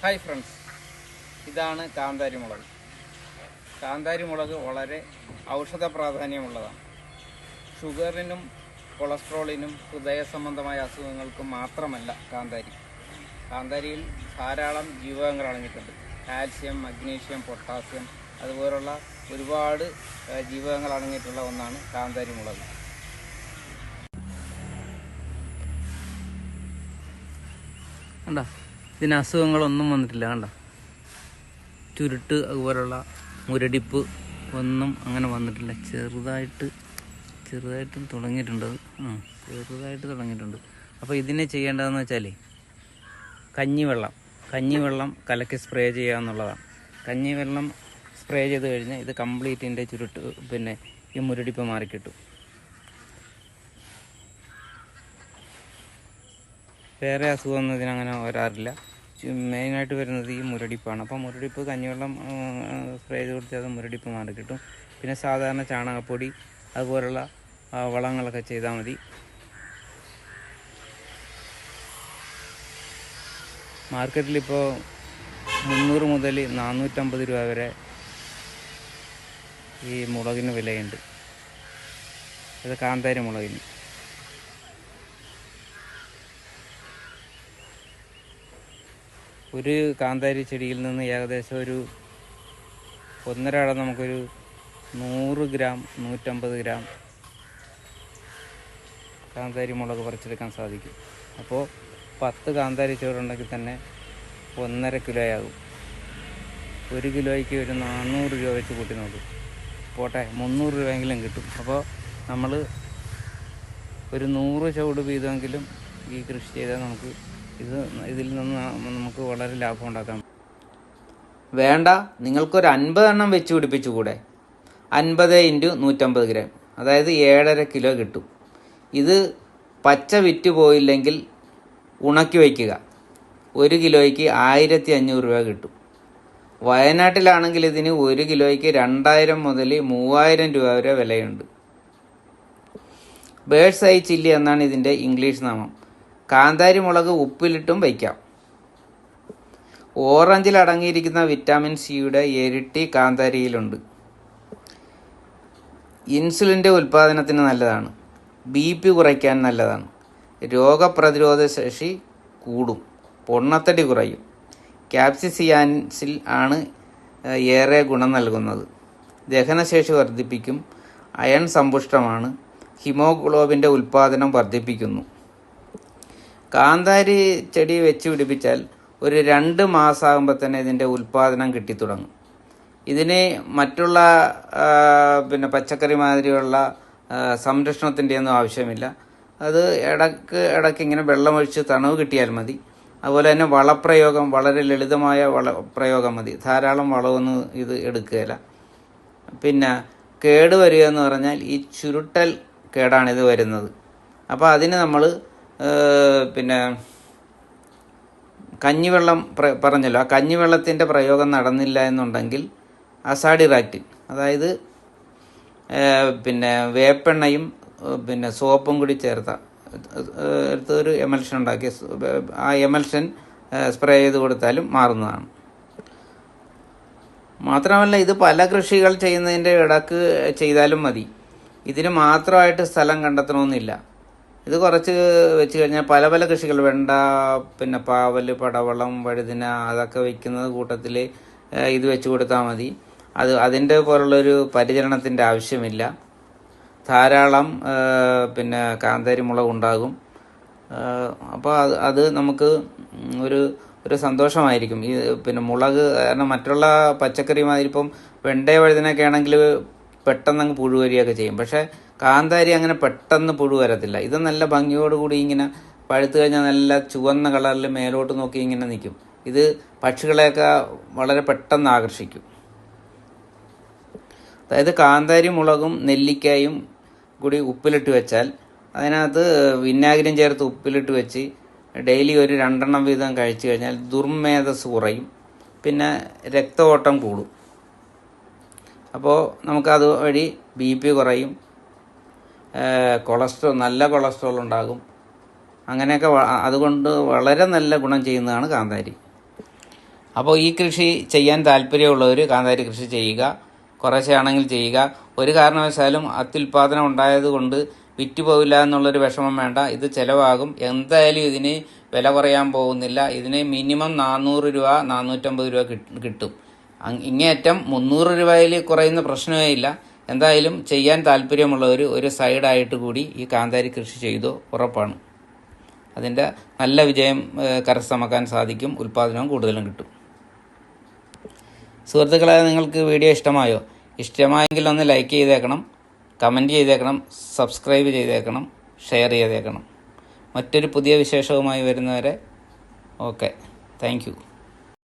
Hi friends ഇതാണ് കാന്താരി മുളക് കാന്താരി മുളക് വളരെ ഔഷധ പ്രാധാന്യമുള്ളതാണ്. ഷുഗറിനും കൊളസ്ട്രോളിനും ഹൃദയ സംബന്ധമായ അസുഖങ്ങൾക്കും മാത്രമല്ല കാന്താരി. കാന്താരിയിൽ ധാരാളം ജീവകങ്ങൾ അടങ്ങിയിട്ടുണ്ട് കാൽസ്യം മഗ്നീഷ്യം പൊട്ടാസ്യം അതുപോലുള്ള ഒരുപാട് ജീവകങ്ങൾ അടങ്ങിയിട്ടുള്ള ഒന്നാണ് കാന്താരി മുളക് കണ്ട ഇതിന് അസുഖങ്ങളൊന്നും വന്നിട്ടില്ല കണ്ട? ചുരുട്ട് അതുപോലുള്ള മുരടിപ്പ് ഒന്നും അങ്ങനെ വന്നിട്ടില്ല. ചെറുതായിട്ട് ചെറുതായിട്ട് തുടങ്ങിയിട്ടുണ്ട് ചെറുതായിട്ട് തുടങ്ങിയിട്ടുണ്ട്. അപ്പോൾ ഇതിനെ ചെയ്യേണ്ടതെന്ന് വെച്ചാൽ കഞ്ഞിവെള്ളം കഞ്ഞിവെള്ളം കലക്കി സ്പ്രേ ചെയ്യുക എന്നുള്ളതാണ്. കഞ്ഞിവെള്ളം സ്പ്രേ ചെയ്ത് കഴിഞ്ഞാൽ ഇത് കംപ്ലീറ്റ് ഇതിന്റെ ചുരുട്ട് പിന്നെ ഈ മുരടിപ്പ് മാറിക്കിട്ടും. വേറെ അസുഖമൊന്നും ഇതിനങ്ങനെ വരാറില്ല. മെയിനായിട്ട് വരുന്നത് ഈ മുരടിപ്പാണ്. അപ്പോൾ മുരടിപ്പ് കഞ്ഞിവെള്ളം സ്പ്രേ ചെയ്ത് കൊടുത്താൽ അത് മുരടിപ്പ് മാറി കിട്ടും. പിന്നെ സാധാരണ ചാണകപ്പൊടി അതുപോലുള്ള വളങ്ങളൊക്കെ ചെയ്താൽ മതി. മാർക്കറ്റിലിപ്പോൾ മുന്നൂറ് മുതൽ നാനൂറ്റമ്പത് രൂപ വരെ ഈ മുളകിന് വിലയുണ്ട്. അത് കാന്താരി മുളകിന്. ഒരു കാന്താരി ചെടിയിൽ നിന്ന് ഏകദേശം ഒരു ഒന്നര അട നമുക്കൊരു നൂറ് ഗ്രാം നൂറ്റമ്പത് ഗ്രാം കാന്താരി മുളക് പറിച്ചെടുക്കാൻ സാധിക്കും. അപ്പോൾ പത്ത് കാന്താരി ചോറുണ്ടെങ്കിൽ തന്നെ ഒന്നര കിലോയാകും. ഒരു കിലോയ്ക്ക് ഒരു നാനൂറ് രൂപ വെച്ച് കൂട്ടി നോക്കും. പോട്ടെ മുന്നൂറ് രൂപയെങ്കിലും കിട്ടും. അപ്പോൾ നമ്മൾ ഒരു നൂറ് ചുവട് വീതമെങ്കിലും ഈ കൃഷി ചെയ്താൽ നമുക്ക് ഇത് ഇതിൽ നിന്ന് നമുക്ക് വളരെ ലാഭം ഉണ്ടാക്കാം. വേണ്ട നിങ്ങൾക്കൊരു അൻപത് എണ്ണം വെച്ച് പിടിപ്പിച്ചുകൂടെ? അൻപത് ഇന്റു നൂറ്റമ്പത് ഗ്രാം. അതായത് ഏഴര കിലോ കിട്ടും. ഇത് പച്ച വിറ്റ് പോയില്ലെങ്കിൽ ഉണക്കി വയ്ക്കുക. ഒരു കിലോയ്ക്ക് ആയിരത്തി അഞ്ഞൂറ് രൂപ കിട്ടും. വയനാട്ടിലാണെങ്കിൽ ഇതിന് ഒരു കിലോയ്ക്ക് രണ്ടായിരം മുതൽ മൂവായിരം രൂപ വരെ വിലയുണ്ട്. ബേഡ്സ് ഐ ചില്ലി എന്നാണ് ഇതിന്റെ ഇംഗ്ലീഷ് നാമം. കാന്താരി മുളക് ഉപ്പിലിട്ടും വയ്ക്കാം. ഓറഞ്ചിൽ അടങ്ങിയിരിക്കുന്ന വിറ്റാമിൻ സിയുടെ ഇരട്ടി കാന്താരിയിലുണ്ട്. ഇൻസുലിന്റെ ഉൽപ്പാദനത്തിന് നല്ലതാണ്. ബി പി കുറയ്ക്കാൻ നല്ലതാണ്. രോഗപ്രതിരോധ ശേഷി കൂടും. പൊണ്ണത്തടി കുറയും. ക്യാപ്സിസിയാൻസിൽ ആണ് ഏറെ ഗുണം നൽകുന്നത്. ദഹനശേഷി വർദ്ധിപ്പിക്കും. അയൺ സമ്പുഷ്ടമാണ്. ഹിമോഗ്ലോബിന്റെ ഉൽപ്പാദനം വർദ്ധിപ്പിക്കുന്നു. കാന്താരി ചെടി വെച്ച് പിടിപ്പിച്ചാൽ ഒരു രണ്ട് മാസമാകുമ്പോൾ തന്നെ ഇതിന്റെ ഉൽപ്പാദനം കിട്ടിത്തുടങ്ങും. ഇതിന് മറ്റുള്ള പിന്നെ പച്ചക്കറി മാതിരിയുള്ള സംരക്ഷണത്തിന്റെ ഒന്നും ആവശ്യമില്ല. അത് ഇടയ്ക്ക് ഇടയ്ക്ക് ഇങ്ങനെ വെള്ളമൊഴിച്ച് തണവ് കിട്ടിയാൽ മതി. അതുപോലെ തന്നെ വളപ്രയോഗം വളരെ ലളിതമായ വള പ്രയോഗം മതി. ധാരാളം വളമൊന്നും ഇത് എടുക്കുകയില്ല. പിന്നെ കേട് വരിക എന്ന് പറഞ്ഞാൽ ഈ ചുരുട്ടൽ കേടാണ് ഇത് വരുന്നത്. അപ്പോൾ അതിന് നമ്മൾ പിന്നെ കഞ്ഞിവെള്ളം പറഞ്ഞല്ലോ ആ കഞ്ഞിവെള്ളത്തിന്റെ പ്രയോഗം നടന്നില്ല എന്നുണ്ടെങ്കിൽ അസാഡിറാക്റ്റിൻ അതായത് പിന്നെ വേപ്പെണ്ണയും പിന്നെ സോപ്പും കൂടി ചേർത്ത എടുത്ത് ഒരു എമൽഷൻ ഉണ്ടാക്കി ആ എമൽഷൻ സ്പ്രേ ചെയ്ത് കൊടുത്താലും മാറുന്നതാണ്. മാത്രമല്ല ഇത് പല കൃഷികൾ ചെയ്യുന്നതിന്റെ ഇടയ്ക്ക് ചെയ്താലും മതി. ഇതിന് മാത്രമായിട്ട് സ്ഥലം കണ്ടെത്തണമെന്നില്ല. ഇത് കുറച്ച് വെച്ച് കഴിഞ്ഞാൽ പല പല കൃഷികൾ വെണ്ട പിന്നെ പാവൽ പടവളം വഴുതിന അതൊക്കെ വയ്ക്കുന്നത് കൂട്ടത്തിൽ ഇത് വെച്ച് കൊടുത്താൽ മതി. അത് അതിന്റെ പോലുള്ളൊരു പരിചരണത്തിന്റെ ആവശ്യമില്ല. ധാരാളം പിന്നെ കാന്താരി മുളക് ഉണ്ടാകും. അപ്പോൾ അത് അത് നമുക്ക് ഒരു ഒരു സന്തോഷമായിരിക്കും. ഈ പിന്നെ മുളക് കാരണം മറ്റുള്ള പച്ചക്കറി മാതിരി ഇപ്പം വെണ്ടയ വഴുതനൊക്കെ ആണെങ്കിൽ പെട്ടെന്ന് അങ്ങ് പുഴു വരികയൊക്കെ ചെയ്യും. പക്ഷേ കാന്താരി അങ്ങനെ പെട്ടെന്ന് പുഴു വരത്തില്ല ഇത് നല്ല ഭംഗിയോടുകൂടി ഇങ്ങനെ പഴുത്ത് കഴിഞ്ഞാൽ നല്ല ചുവന്ന കളറിൽ മേലോട്ട് നോക്കി ഇങ്ങനെ നിൽക്കും. ഇത് പക്ഷികളെയൊക്കെ വളരെ പെട്ടെന്ന് ആകർഷിക്കും. അതായത് കാന്താരി മുളകും നെല്ലിക്കായും കൂടി ഉപ്പിലിട്ട് വെച്ചാൽ അതിനകത്ത് വിനാഗിരിയും ചേർത്ത് ഉപ്പിലിട്ട് വെച്ച് ഡെയിലി ഒരു രണ്ടെണ്ണം വീതം കഴിച്ചു കഴിഞ്ഞാൽ ദുർമേധസ് കുറയും. പിന്നെ രക്തഓട്ടം കൂടും. അപ്പോൾ നമുക്കത് വഴി ബി പി കുറയും. കൊളസ്ട്രോൾ നല്ല കൊളസ്ട്രോൾ ഉണ്ടാകും അങ്ങനെയൊക്കെ അതുകൊണ്ട് വളരെ നല്ല ഗുണം ചെയ്യുന്നതാണ് കാന്താരി. അപ്പോൾ ഈ കൃഷി ചെയ്യാൻ താല്പര്യമുള്ളവർ കാന്താരി കൃഷി ചെയ്യുക കുറേശ്ശെയാണെങ്കിൽ ചെയ്യുക. ഒരു കാരണവശാലും അത്യുൽപാദനം ഉണ്ടായതുകൊണ്ട് വിറ്റ് പോവില്ല എന്നുള്ളൊരു വിഷമം വേണ്ട. ഇത് ചിലവാകും. എന്തായാലും ഇതിന് വില കുറയാൻ പോകുന്നില്ല. ഇതിന് മിനിമം നാനൂറ് രൂപ നാനൂറ്റമ്പത് രൂപ കിട്ടും. ഇങ്ങേയറ്റം മുന്നൂറ് രൂപയിൽ കുറയുന്ന പ്രശ്നമേ ഇല്ല എന്തായാലും ചെയ്യാൻ താല്പര്യമുള്ളവർ ഒരു സൈഡായിട്ട് കൂടി ഈ കാന്താരി കൃഷി ചെയ്തോ ഉറപ്പാണ്. അതിന്റെ നല്ല വിജയം കരസ്ഥമാക്കാൻ സാധിക്കും. ഉൽപ്പാദനവും കൂടുതലും കിട്ടും. സുഹൃത്തുക്കളെ നിങ്ങൾക്ക് വീഡിയോ ഇഷ്ടമായോ? ഇഷ്ടമായെങ്കിൽ ഒന്ന് ലൈക്ക് ചെയ്തേക്കണം കമന്റ് ചെയ്തേക്കണം സബ്സ്ക്രൈബ് ചെയ്തേക്കണം ഷെയർ ചെയ്തേക്കണം. മറ്റൊരു പുതിയ വിശേഷവുമായി വരുന്നവരെ ഓക്കെ. താങ്ക്